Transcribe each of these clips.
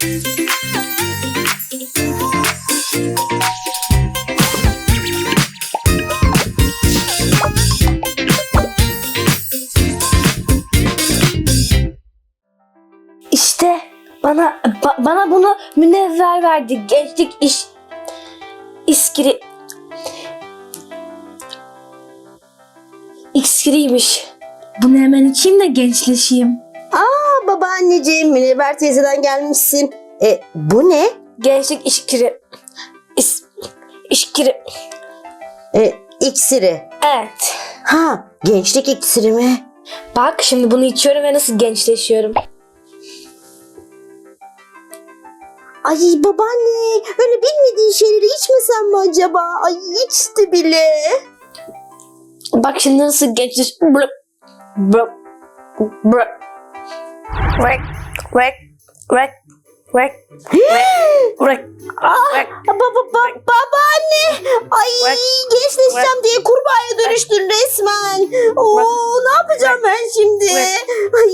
İşte bana ba- bana bunu münevver verdi. Gençlik iş iskiri iksiriymiş. Bunu hemen içeyim de gençleşeyim. Aa babaanneciğim Münevver teyzeden gelmişsin. E bu ne? Gençlik işkiri. İs, işkiri. E iksiri. Evet. Ha gençlik iksiri mi? Bak şimdi bunu içiyorum ve nasıl gençleşiyorum. Ay babaanne öyle bilmediğin şeyleri içmesen mi acaba? Ay içti bile. Bak şimdi nasıl gençleş... Blıp, blıp, blıp. Rek, rek, rek, rek, rek, rek. Baba ba, babaanne. Ay gençleşeceğim diye kurbağaya dönüştün resmen. Oo ne yapacağım ben şimdi? Ay.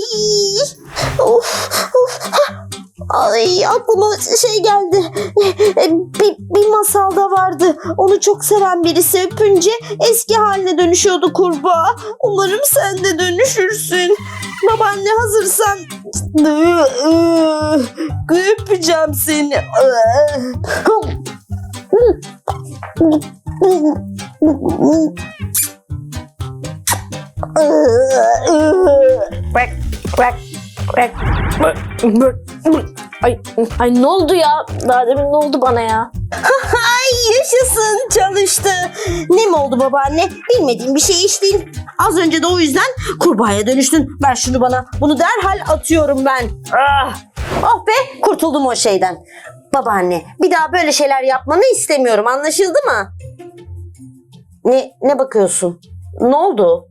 Of, of. Hah. Ay aklıma şey geldi. E, Bir, bir masalda vardı. Onu çok seven birisi öpünce eski haline dönüşüyordu kurbağa. Umarım sen de dönüşürsün. Babaanne hazırsan öpeceğim seni. Rek, rek, Ay, ay ne oldu ya? Daha demin ne oldu bana ya? Ay yaşasın çalıştı. Ne mi oldu babaanne? Bilmediğim bir şey içtin. Az önce de o yüzden kurbağaya dönüştün. Ver şunu bana. Bunu derhal atıyorum ben. Ah. Oh be kurtuldum o şeyden. Babaanne bir daha böyle şeyler yapmanı istemiyorum. Anlaşıldı mı? Ne ne bakıyorsun? Ne oldu?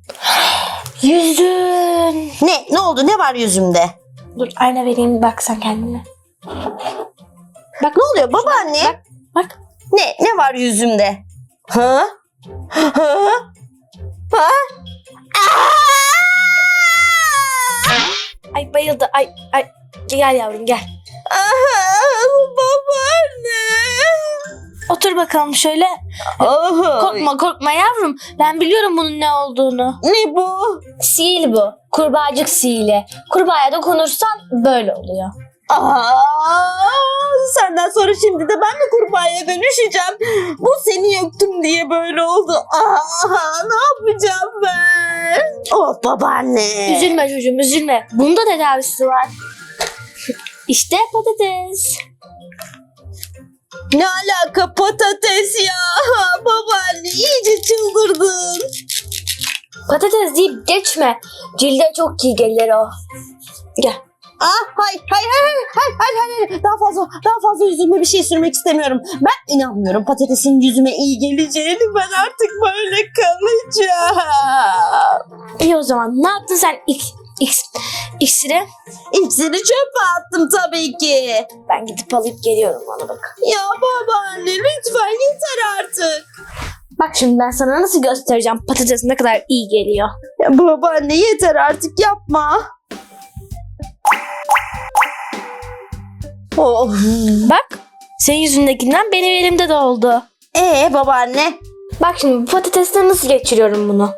Yüzün. Ne ne oldu? Ne var yüzümde? Dur ayna vereyim bak sen kendine. Bak ne oluyor babaanne? Bak bak. Ne ne var yüzümde? Ha? Ha? Ha? Ay bayıldı. Ay ay. Gel yavrum gel. Aha, bakalım şöyle. Aha. Korkma korkma yavrum. Ben biliyorum bunun ne olduğunu. Ne bu? Sihir bu. Kurbağacık sihiri. Kurbağaya dokunursan böyle oluyor. Aa, senden sonra şimdi de ben de kurbağaya dönüşeceğim. Bu seni öptüm diye böyle oldu. Aa, ne yapacağım ben? Oh babaanne. Üzülme çocuğum üzülme. Bunda tedavisi var. İşte patates. Ne alaka patates ya? Babaanne iyice çıldırdın. Patates deyip geçme. Cilde çok iyi gelir o. Gel. Ah, hayır, hayır, hayır, hayır, hayır, hayır, hayır. Daha fazla, daha fazla yüzüme bir şey sürmek istemiyorum. Ben inanmıyorum patatesin yüzüme iyi geleceğini. Ben artık böyle kalacağım. İyi o zaman. Ne yaptın sen X, X, iksiri? İksiri çöpe attım tabii ki. Ben gidip alıp geliyorum ona bak. Ya babaanne lütfen yeter artık. Bak şimdi ben sana nasıl göstereceğim patates ne kadar iyi geliyor. Ya babaanne yeter artık yapma. Oh. Bak senin yüzündekinden benim elimde de oldu. Ee babaanne? Bak şimdi bu patatesle nasıl geçiriyorum bunu?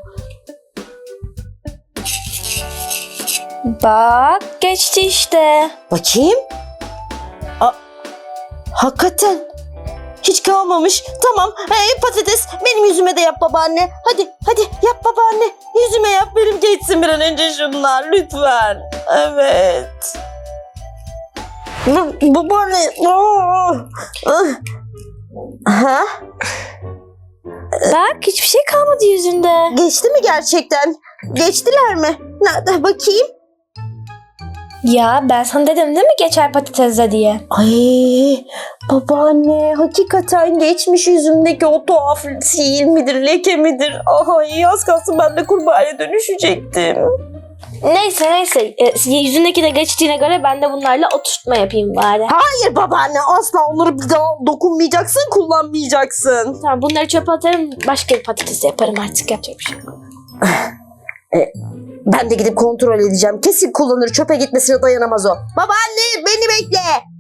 Bak geçti işte. Bakayım. Aa, hakikaten. Hiç kalmamış. Tamam. Ee, patates benim yüzüme de yap babaanne. Hadi hadi yap babaanne. Yüzüme yap benim geçsin bir an önce şunlar lütfen. Evet. Babaanne. Aa! Ha? Bak hiçbir şey kalmadı yüzünde. Geçti mi gerçekten? Geçtiler mi? Nerede bakayım? Ya ben sana dedim değil mi geçer patatesle diye. Ay babaanne hakikaten geçmiş yüzümdeki o tuhaf sihir midir leke midir? Ay az kalsın ben de kurbağaya dönüşecektim. Neyse neyse e, yüzündeki de geçtiğine göre ben de bunlarla oturtma yapayım bari. Hayır babaanne asla onları bir daha dokunmayacaksın kullanmayacaksın. Tamam bunları çöpe atarım başka bir patates yaparım artık yapacak bir şey yok. Ben de gidip kontrol edeceğim. Kesin kullanır çöpe gitmesine dayanamaz o. Babaanne beni bekle.